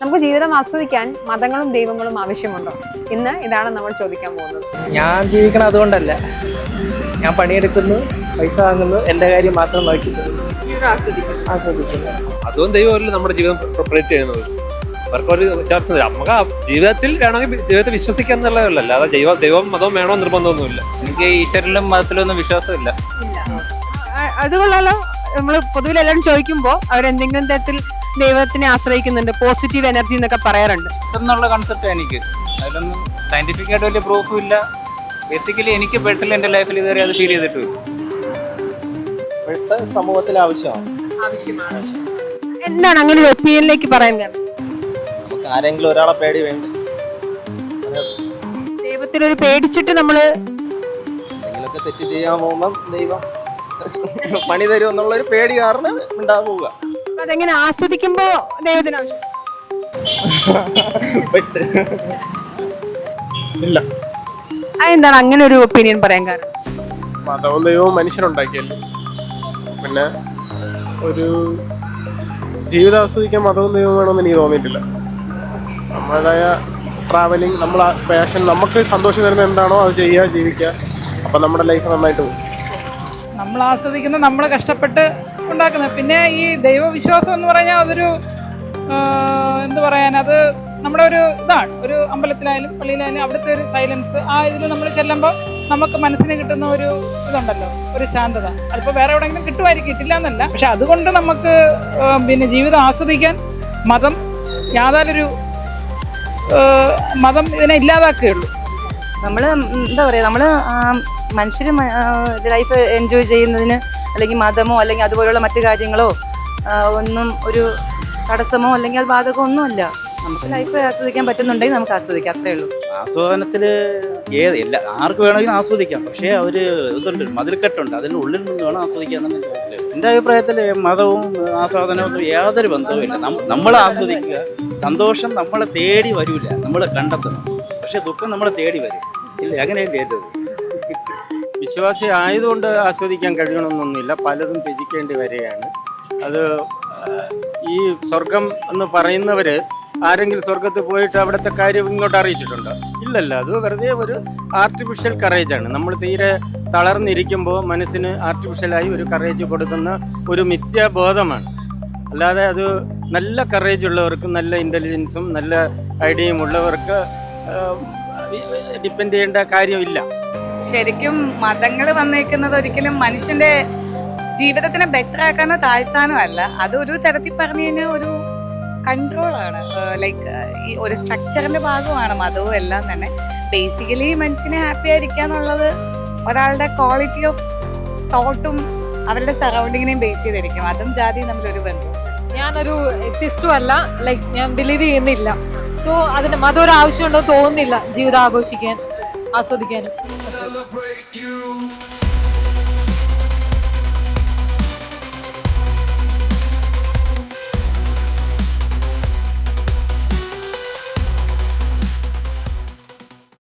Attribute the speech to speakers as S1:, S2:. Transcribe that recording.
S1: നമുക്ക് ജീവിതം ആസ്വദിക്കാൻ മതങ്ങളും ദൈവങ്ങളും ആവശ്യമുണ്ടോ? ഇന്ന് ഇതാണ് നമ്മൾ ചോദിക്കാൻ പോകുന്നത്.
S2: ഞാൻ ജീവിക്കണം അതുകൊണ്ടല്ല. ഞാൻ പണിയെടുക്കുന്നു പൈസ വാങ്ങുന്നു എന്റെ കാര്യം മാത്രം നോക്കി
S1: ആസ്വദിക്കണം
S2: ആസ്വദിക്കുന്നു.
S3: അതും ദൈവമല്ല നമ്മുടെ ജീവിതം പ്രൊപ്പറേറ്റ് ചെയ്യുന്നത്. അവർക്ക് ഒരു ചർച്ച നമുക്ക് ജീവിതത്തിൽ വേണമെങ്കിൽ ദൈവത്തെ വിശ്വസിക്കുക എന്നുള്ളതല്ല. അല്ലാതെ ദൈവ ദൈവം മതവും വേണോ നിർബന്ധമൊന്നുമില്ല.
S4: എനിക്ക് ഈശ്വരനിലും മതത്തിലൊന്നും വിശ്വാസമില്ല.
S1: അതുകൊള്ളാലോ നമ്മൾ പൊതുവിൽ എല്ലാവരും ചോദിക്കുമ്പോൾ അവരെന്തെങ്കിലും തരത്തിൽ ദൈവത്തിനെ ആശ്രയിക്കുന്നുണ്ട് പോസിറ്റീവ് എനർജി എന്നൊക്കെ പറയാറുണ്ട്.
S4: എന്നുള്ള കൺസെപ്റ്റ് എനിക്ക്. അതിലൊന്നും സയന്റിഫിക് ആയിട്ട് വലിയ പ്രൂഫും ഇല്ല. ബേസിക്കലി എനിക്ക് പേഴ്സണലി എന്റെ ലൈഫിൽ ഇതുവരെ അത് ഫീൽ ചെയ്തിട്ടില്ല.
S5: ഇപ്പോഴത്തെ സമൂഹത്തിൽ ആവശ്യമാണ്.
S1: ആവശ്യമാണ്. എന്താണ് അങ്ങനെ ഒരു ഒപ്പീനിയനിലേക്ക് പറയാൻ കാരണം?
S5: നമുക്ക് ആരെങ്കിലും ഒരാളെ പേടി വേണ്ട.
S1: ദൈവത്തിനൊരു പേടിച്ചിട്ട് നമ്മൾ
S5: എന്തെങ്കിലുമൊക്കെ തെറ്റ് ചെയ്യാൻ പോകുമ്പം ദൈവം പണി തരും എന്നുള്ളൊരു പേടി കാരണം ഉണ്ടാവുക.
S1: അപ്പൊ അതെങ്ങനെ ആസ്വദിക്കുമ്പോ ദൈവത്തിന്
S5: ഇല്ല.
S1: അതെന്താണ് അങ്ങനെ ഒരു ഒപ്പീനിയൻ പറയാൻ കാരണം?
S6: മതവും ദൈവവും മനുഷ്യനുണ്ടാക്കിയല്ലേ പിന്നെ ഒരു ജീവിതം ആസ്വദിക്കാൻ മതവും ദൈവവും വേണമെന്ന് എനിക്ക് തോന്നിയിട്ടില്ല. നമ്മളേതായ ട്രാവലിംഗ് നമ്മളെ പാഷൻ നമുക്ക് സന്തോഷം തരുന്ന എന്താണോ അത് ചെയ്യുക ജീവിക്കുക. അപ്പം നമ്മുടെ ലൈഫ് നന്നായിട്ട് പോകും.
S7: നമ്മൾ ആസ്വദിക്കുന്ന നമ്മൾ കഷ്ടപ്പെട്ട് ഉണ്ടാക്കുന്നത്. പിന്നെ ഈ ദൈവവിശ്വാസം എന്ന് പറഞ്ഞാൽ അതൊരു എന്ത് പറയാൻ അത് നമ്മുടെ ഒരു ഇതാണ്. ഒരു അമ്പലത്തിലായാലും പള്ളിയിലായാലും അവിടുത്തെ ഒരു സൈലൻസ് ആ ഇതിൽ നമ്മൾ ചെല്ലുമ്പോൾ നമുക്ക് മനസ്സിന് കിട്ടുന്ന ഒരു ഇതുണ്ടല്ലോ ഒരു ശാന്തത. അതിപ്പോൾ വേറെ എവിടെയെങ്കിലും കിട്ടുമായിരിക്കും കിട്ടില്ല എന്നല്ല. പക്ഷെ അതുകൊണ്ട് നമുക്ക് പിന്നെ ജീവിതം ആസ്വദിക്കാൻ മതം യാതൊരു മതം ഇതിനെ ഇല്ലാതാക്കുകയുള്ളൂ.
S8: നമ്മൾ എന്താ പറയുക നമ്മൾ മനുഷ്യർ ലൈഫ് എൻജോയ് ചെയ്യുന്നതിന് അല്ലെങ്കിൽ മതമോ അല്ലെങ്കിൽ അതുപോലെയുള്ള മറ്റു കാര്യങ്ങളോ ഒന്നും ഒരു തടസ്സമോ അല്ലെങ്കിൽ അത് ബാധകമോ ഒന്നുമല്ല. നമുക്ക് ലൈഫ് ആസ്വദിക്കാൻ പറ്റുന്നുണ്ടെങ്കിൽ നമുക്ക് ആസ്വദിക്കാം അത്രേ ഉള്ളൂ.
S9: ആസ്വാദനത്തിൽ ഏത് എല്ലാ ആർക്ക് വേണമെങ്കിലും ആസ്വദിക്കാം. പക്ഷേ ഒരു ഇതുണ്ട് മതിൽക്കെട്ടുണ്ട്. അതിന്റെ ഉള്ളിൽ നിന്ന് വേണം ആസ്വദിക്കാൻ എന്റെ അഭിപ്രായത്തിൽ മതവും ആസ്വാദനവും യാതൊരു ബന്ധവുമില്ല. നമ്മൾ ആസ്വദിക്കുക സന്തോഷം നമ്മളെ തേടി വരില്ല നമ്മൾ കണ്ടെത്തണം. പക്ഷേ ദുഃഖം നമ്മളെ തേടി വരും. ഇല്ല? അങ്ങനെയല്ലേ എന്റെ
S10: വിശ്വാസി ആയതുകൊണ്ട് ആസ്വദിക്കാൻ കഴിയണമെന്നൊന്നുമില്ല. പലതും ത്യജിക്കേണ്ടി വരികയാണ്. അത് ഈ സ്വർഗം എന്ന് പറയുന്നവർ ആരെങ്കിലും സ്വർഗത്തിൽ പോയിട്ട് അവിടുത്തെ കാര്യം ഇങ്ങോട്ട് അറിയിച്ചിട്ടുണ്ടോ? ഇല്ലല്ല. അത് വെറുതെ ഒരു ആർട്ടിഫിഷ്യൽ കറേജാണ് നമ്മൾ തീരെ തളർന്നിരിക്കുമ്പോൾ മനസ്സിന് ആർട്ടിഫിഷ്യലായി ഒരു കറേജ് കൊടുക്കുന്ന ഒരു മിഥ്യാബോധമാണ്. അല്ലാതെ അത് നല്ല കറേജ് ഉള്ളവർക്ക് നല്ല ഇന്റലിജൻസും നല്ല ഐഡിയയും ഉള്ളവർക്ക് ഡിപ്പെൻഡ് ചെയ്യേണ്ട കാര്യമില്ല.
S8: ശരിക്കും മതങ്ങൾ വന്നേക്കുന്നത് ഒരിക്കലും മനുഷ്യന്റെ ജീവിതത്തിനെ ബെറ്റർ ആക്കാനോ താഴ്ത്താനോ അല്ല. ഒരു തരത്തിൽ പറഞ്ഞു കഴിഞ്ഞാൽ ഒരു കൺട്രോളാണ് ലൈക്ക് ഈ ഒരു സ്ട്രക്ചറിന്റെ ഭാഗമാണ് മതവും എല്ലാം തന്നെ. ബേസിക്കലി മനുഷ്യനെ ഹാപ്പി ആയിരിക്കുക എന്നുള്ളത് ഒരാളുടെ ക്വാളിറ്റി ഓഫ് തോട്ടും അവരുടെ സറൗണ്ടിങ്ങിനെയും ബേസ് ചെയ്തിരിക്കും. അതും ജാതിയും തമ്മിലൊരു ബന്ധം.
S11: ഞാനൊരു എത്തിസ്റ്റും അല്ല ലൈക്ക് ഞാൻ ബിലീവ് ചെയ്യുന്നില്ല. സോ അതിന് മതം ഒരു ആവശ്യമുണ്ടോ തോന്നുന്നില്ല ജീവിതം ആഘോഷിക്കാൻ ആസ്വദിക്കാനും. I'll break you.